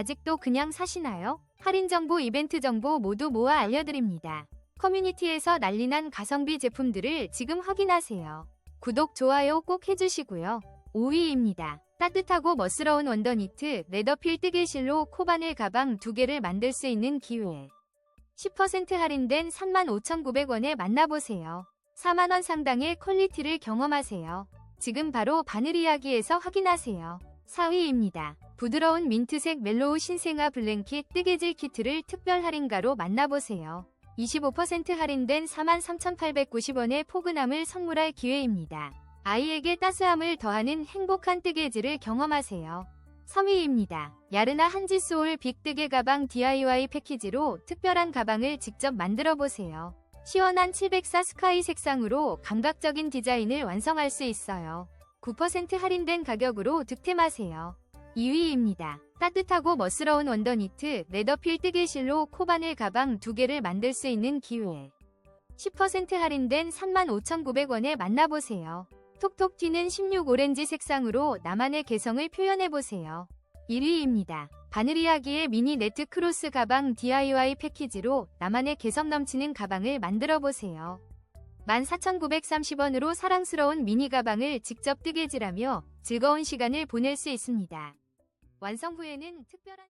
아직도 그냥 사시나요? 할인 정보, 이벤트 정보 모두 모아 알려드립니다. 커뮤니티에서 난리난 가성비 제품들을 지금 확인하세요. 구독, 좋아요 꼭 해주시고요. 5위입니다. 따뜻하고 멋스러운 원더니트 레더필 뜨개실로 코바늘 가방 2개를 만들 수 있는 기회. 10% 할인된 35,900원에 만나보세요. 4만원 상당의 퀄리티를 경험하세요. 지금 바로 바늘 이야기에서 확인하세요. 4위입니다. 부드러운 민트색 멜로우 신생아 블랭킷 뜨개질 키트를 특별 할인가로 만나보세요. 25% 할인된 43,890원의 포근함을 선물할 기회입니다. 아이에게 따스함을 더하는 행복한 뜨개질을 경험하세요. 3위입니다. 야르나 한지소울 빅뜨개 가방 DIY 패키지로 특별한 가방을 직접 만들어 보세요. 시원한 704 스카이 색상으로 감각적인 디자인을 완성할 수 있어요. 9% 할인된 가격으로 득템하세요. 2위입니다. 따뜻하고 멋스러운 원더니트 레더필 뜨개실로 코바늘 가방 2개를 만들 수 있는 기회. 10% 할인된 35,900원에 만나보세요. 톡톡 튀는 16 오렌지 색상으로 나만의 개성을 표현해보세요. 1위입니다. 바느리아기의 미니 네트 크로스 가방 DIY 패키지로 나만의 개성 넘치는 가방을 만들어보세요. 14,930원으로 사랑스러운 미니 가방을 직접 뜨개질하며 즐거운 시간을 보낼 수 있습니다. 완성 후에는 특별한